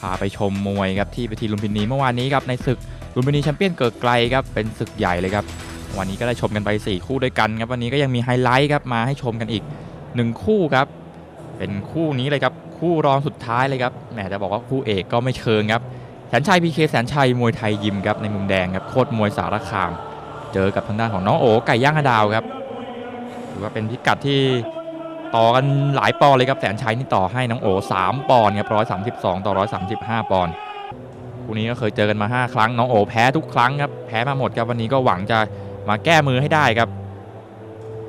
พาไปชมมวยครับที่เวทีลุมพินีเมื่อวานนี้ครับในศึกลุมพินีแชมเปี้ยนเกิดไกลครับเป็นศึกใหญ่เลยครับวันนี้ก็ได้ชมกันไป 4 คู่ด้วยกันครับวันนี้ก็ยังมีไฮไลท์ครับมาให้ชมกันอีก 1 คู่ครับ เป็นคู่นี้เลยครับคู่รองสุดท้ายเลยครับแหมจะบอกว่าคู่เอกก็ไม่เชิงครับแสนชัยพีเคแสนชัยมวยไทยยิมครับในมุมแดงครับโคตรมวยสารคาม เจอกับทางด้านของน้องโอไก่ย่างฮดาวครับถือว่าเป็นพิกัดที่ ต่อกันหลายปอนเลยครับแสนชัยนี่ต่อให้น้องโอ3ปอนครับ132ต่อ135ปอนคู่นี้ก็เคยเจอกันมา 5 ครั้งน้องโอแพ้ทุกครั้งครับแพ้มาหมดครับวันนี้ก็หวังจะมาแก้มือให้ได้ครับ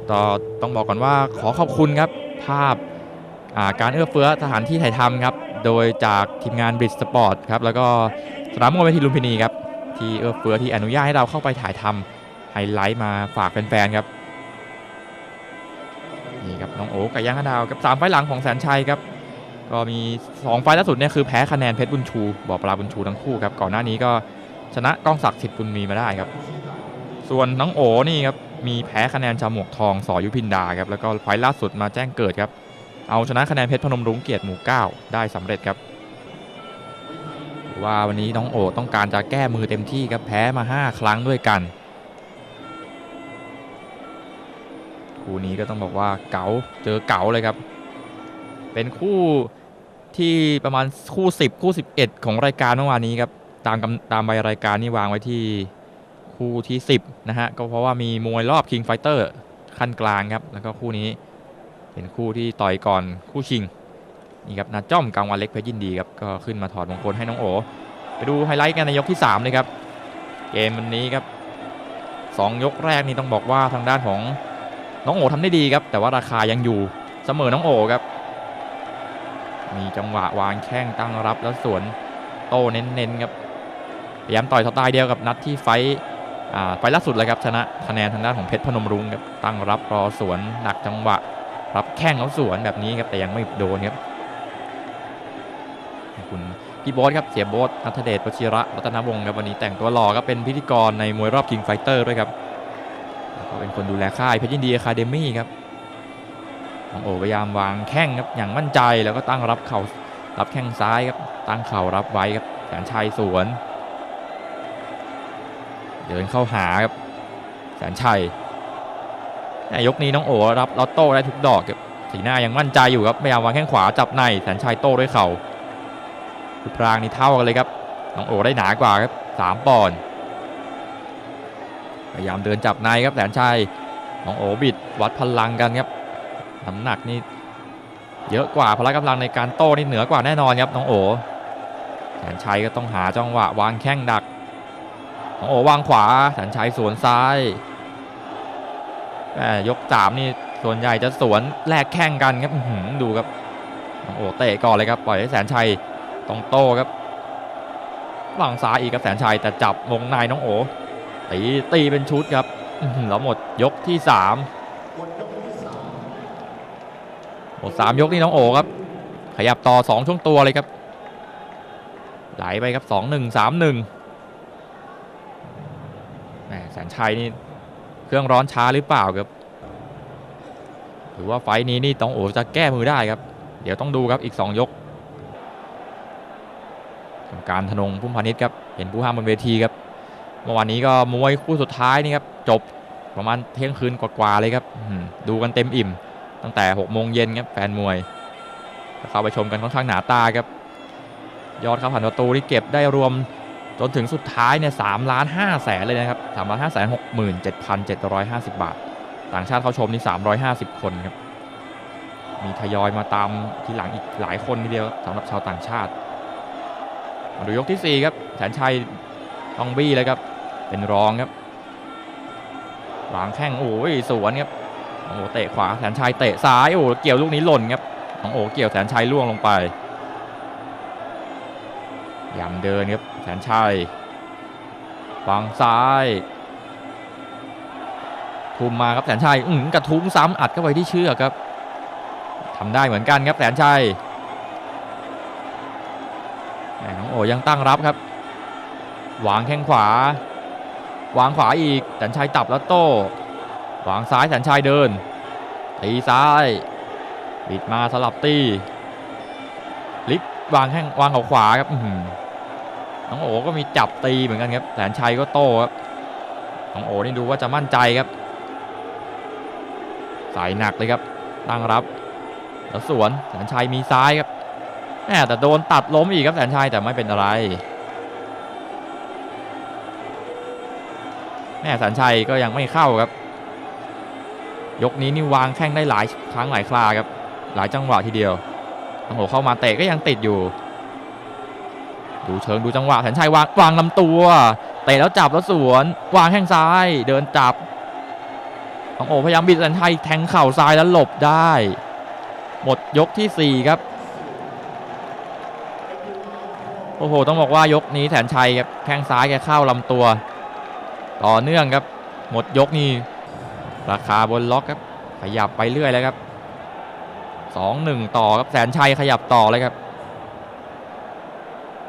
ต่อต้องบอกก่อนว่าขอขอบคุณครับภาพาการเอื้อเฟื้อสถานที่ถ่ายทำครับโดยจากทีมงานบริดสปอร์ตครับแล้วก็สนามมวยเวทีลุมพินีครับที่เอื้อเฟื้อที่อนุญาตให้เราเข้าไปถ่ายทำไฮไลท์มาฝากแฟนๆครับ องโอ๊กกับย่างฮะดาวกับสามไฟล์หลังของแสนชัยครับก็มี 2 ไฟล์ล่าสุดเนี่ยคือแพ้คะแนนเพชรบุญชูบ่อปลาบุญชูทั้งคู่ครับก่อนหน้านี้ก็ชนะก้องศักดิ์สิทธิ์บุญมีมาได้ครับ ส่วนน้องโอนี่ครับมีแพ้คะแนนจาหมวกทองสอยุพินดาครับแล้วก็ไฟล์ล่าสุดมาแจ้งเกิดครับเอาชนะคะแนนเพชรพนมรุ้งเกียรติหมู่เก้าได้สำเร็จครับว่าวันนี้น้องโอต้องการจะแก้มือเต็มที่ครับแพ้มา 5 ครั้งด้วยกัน คู่นี้ก็ต้องบอกว่าเก๋าเจอเก๋าเลยครับ เป็นคู่ที่ประมาณคู่ 10 คู่ 11 ของรายการเมื่อวานนี้ครับตามตามใบรายการนี่วางไว้ที่คู่ที่ 10 นะฮะ ก็เพราะว่ามีมวยรอบ King Fighter ขั้นกลางครับ แล้วก็คู่นี้เป็นคู่ที่ต่อยก่อนคู่ชิงนี่ครับนาจ้อมกลางวันเล็กเพชรยินดีครับก็ขึ้นมาถอดมงคลให้น้องโอไปดูไฮไลท์กันในยกที่3เลยครับเกมวันนี้ครับ2ยกแรกนี่ต้องบอกว่าทางด้านของ น้องโอทำได้ดีครับ แต่ว่าราคายังอยู่เสมอน้องโอครับ มีจังหวะวางแข้งตั้งรับแล้วสวนโตเน้นๆครับพยายามต่อยสไตล์เดียวกับนัดที่ไฟท์อ่าไฟท์ล่าสุดเลยครับชนะคะแนนทางด้านของเพชรพนมรุ้งครับตั้งรับรอสวนหนักจังหวะ รับแข้งแล้วสวนแบบนี้ครับแต่ยังไม่โดนครับคุณพี่โบ๊ทครับเสียโบ๊ทนัทเดชวชิระรัตนวงศ์ครับวันนี้แต่งตัวหล่อครับเป็นพิธีกรในมวยรอบ King Fighter ด้วยครับ เป็นคนดูแลค่ายเพชรยินดีอะคาเดมี่ครับน้องโอพยายามวางแข้งครับอย่างมั่นใจแล้วก็ตั้งรับเข่ารับแข้งซ้ายครับตั้งเข่ารับไว้ครับแสนชัยสวน เดินเข้าหาครับแสนชัยแต่ยกนี้น้องโอรับลอตโต้ได้ทุกดอกครับสีหน้ายังมั่นใจอยู่ครับพยายามวางแข้งขวาจับในแสนชัยโต้ด้วยเข่ารูปร่างนี่เท่ากันเลยครับน้องโอได้หนากว่าครับสามปอนด์ ยายามเดินจับในครับแสนชัยน้องโอบิดวัดพลังกันครับน้ำหนักนี่เยอะกว่าพละกำลังในการโต้นี่เหนือกว่าแน่นอนครับน้องโอแสนชัยก็ต้องหาจังหวะวางแข้งดักน้องโอวางขวาแสนชัยสวนซ้ายแหม่ยกสามนี่ส่วนใหญ่จะสวนแลกแข้งกันครับดูครับน้องโอเตะก่อนเลยครับปล่อยให้แสนชัยตรงโต้ครับวางซ้ายอีกกับแสนชัยแต่จับวงในน้องโอ ตีตีเป็นชุดครับอื้อหือแล้วหมดยกที่สามหมดสามยกนี่น้องโอครับ ขยับต่อสองช่วงตัวเลยครับ ไหลไปครับสองหนึ่งสามหนึ่งแหมแสนชัยนี่เครื่องร้อนช้าหรือเปล่าครับหรือว่าไฟท์นี้นี่ต้องโอจะแก้มือได้ครับ เดี๋ยวต้องดูครับอีก 2 ยกกรรมการธนงพุ่มพาณิชย์ครับ เห็นผู้ห้ามบนเวทีครับ เมื่อวานนี้ก็มวยคู่สุดท้ายนี่ครับจบประมาณเที่ยงคืนกว่าๆเลยครับดูกันเต็มอิ่ม ตั้งแต่6โมงเย็นครับแฟนมวยเข้าไปชมกันค่อนข้างหนาตาครับ ยอดเข้าผ่านประตูที่เก็บได้รวมจนถึงสุดท้ายเนี่ยสามล้านห้าแสนเลยนะครับสามล้านห้าแสนหกหมื่นเจ็ดพันเจ็ดร้อยห้าสิบบาท ต่างชาติเข้าชมนี่สามร้อยห้าสิบคนครับ มีทยอยมาตามทีหลังอีกหลายคนทีเดียวสำหรับชาวต่างชาติ มาดูยกที่4ครับแสนชัย ต้องบี้เลยครับ เป็นรองครับวางแข้งโอ้ยสวนครับโอ้เตะขวาแสนชัยเตะซ้ายโอ้เกี่ยวลูกนี้หล่นครับน้องโอ้เกี่ยวแสนชัยล่วงลงไปยำเดินครับแสนชัยวางซ้ายคุมมาครับแสนชัยอื้อหือกระทุ้งซ้ำอัดเข้าไปที่เชือกครับทำได้เหมือนกันครับแสนชัยน้องโอยังตั้งรับครับ วางแข้งขวา วางขวาอีกแสนชัยตับแล้วโต้วางซ้ายแสนชัยเดินตีซ้ายบิดมาสลับตีลิกวางแข้งวางเขาขวาครับน้องโอก็มีจับตีเหมือนกันครับแสนชัยก็โต้ครับน้องโอนี่ดูว่าจะมั่นใจครับใส่หนักเลยครับตั้งรับแล้วสวนแสนชัยมีซ้ายครับแหมแต่โดนตัดล้มอีกครับแสนชัยแต่ไม่เป็นอะไร แม่แสนชัยก็ยังไม่เข้าครับ ยกนี้นี่วางแข้งได้หลายครั้งหลายคราครับ หลายจังหวะทีเดียวโอ้โหเข้ามาเตะก็ยังติดอยู่ ดูเชิงดูจังหวะแสนชัยวางวางลำตัวเตะแล้วจับแล้วสวน วางแข้งซ้ายเดินจับน้องโอพยายามบิดแสนชัยแทงเข่าซ้ายแล้วหลบได้ หมดยกทีสี่ 4 ครับโอ้โห ต้องบอกว่ายกนี้แสนชัยครับแข้งซ้ายแกเข้าลำตัว ต่อเนื่องครับ หมดยกนี้ราคาบนล็อกครับขยับไปเรื่อยแล้วครับสองหนึ่งต่อครับแสนชัยขยับต่อเลยครับ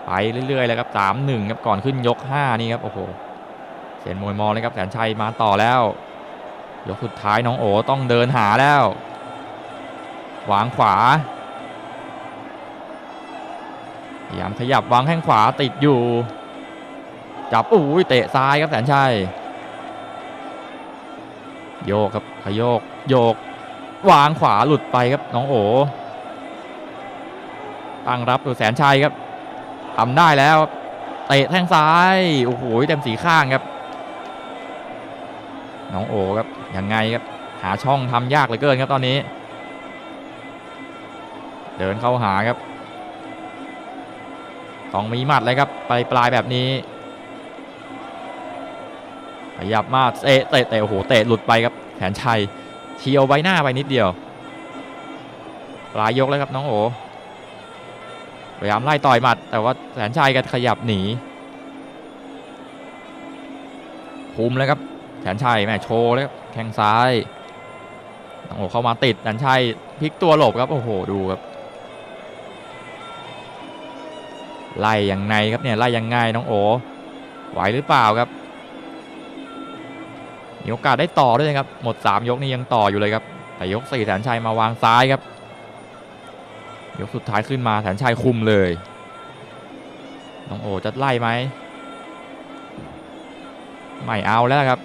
ไปเรื่อยๆเลยครับสามหนึ่งครับก่อนขึ้นยกห้านี่ครับโอ้โหเสียนมวยมองเลยครับแสนชัยมาต่อแล้ว ยกสุดท้ายน้องโอต้องเดินหาแล้ววางขวาพยายามขยับวางแข้งขวาติดอยู่ จับโอ้ยเตะซ้ายครับแสนชัยโยกครับขยโยกโยก วางขวาหลุดไปครับน้องโอตั้งรับตัวแสนชัยครับทำได้แล้วเตะแข้งซ้ายโอ้โหเต็มสีข้างครับ น้องโอครับยังไงครับหาช่องทำยากเหลือเกินครับตอนนี้ เดินเข้าหาครับต้องมีหมัดเลยครับไปปลายแบบนี้ ขยับมาเตะเตะเตะโอ้โหเตะหลุดไปครับแสนชัยเฉียวใบหน้าไปนิดเดียวปลายยกแล้วครับน้องโอพยายามไล่ต่อยหมัด แต่ว่าแสนชัยก็ขยับหนีคุมแล้วครับแสนชัยแม่โชว์แล้วครับแข้งซ้ายน้องโอเข้ามาติดแสนชัยพลิกตัวหลบครับโอ้โหดูครับไล่อยังไงครับเนี่ยไล่อยังไงน้องโอไหวหรือเปล่าครับ มีโอกาสได้ต่อด้วยนะครับ หมด 3 ยกนี้ยังต่ออยู่เลยครับ แต่ยก4แสนชัยมาวางซ้ายครับ ยกสุดท้ายขึ้นมาแสนชัยคุมเลย น้องโอจะไล่ไหม ไม่เอาแล้วครับ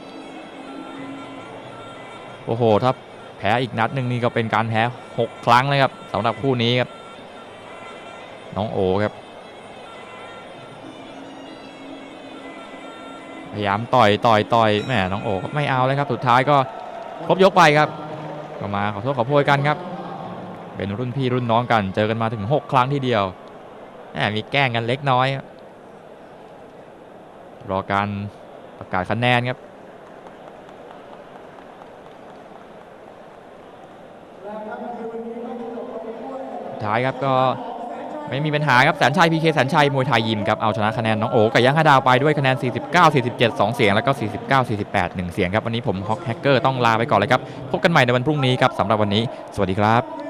โอ้โห ถ้าแพ้อีกนัดหนึ่งนี่ก็เป็นการแพ้ 6 ครั้งเลยครับสำหรับคู่นี้ครับ น้องโอครับ พยายามต่อยต่อยต่อยแหมน้องโอก็ไม่เอาเลยครับ สุดท้ายก็ครบยกไปครับ ก็มาขอโทษขอโพยกันครับ เป็นรุ่นพี่รุ่นน้องกัน เจอกันมาถึง 6 ครั้งทีเดียวแหมมีแกล้งกันเล็กน้อยครับรอการประกาศคะแนนครับสุดท้ายครับก็ ไม่มีปัญหาครับแสนชัยพีเคแสนชัยมวยไทยยิมครับเอาชนะคะแนนน้องโอกับยังฮาดาวไปด้วยคะแนน 49 47 2 เสียงแล้วก็ 49 48 1 เสียงครับวันนี้ผมฮอกแฮกเกอร์ต้องลาไปก่อนเลยครับพบกันใหม่ในวันพรุ่งนี้ครับสำหรับวันนี้ สวัสดีครับ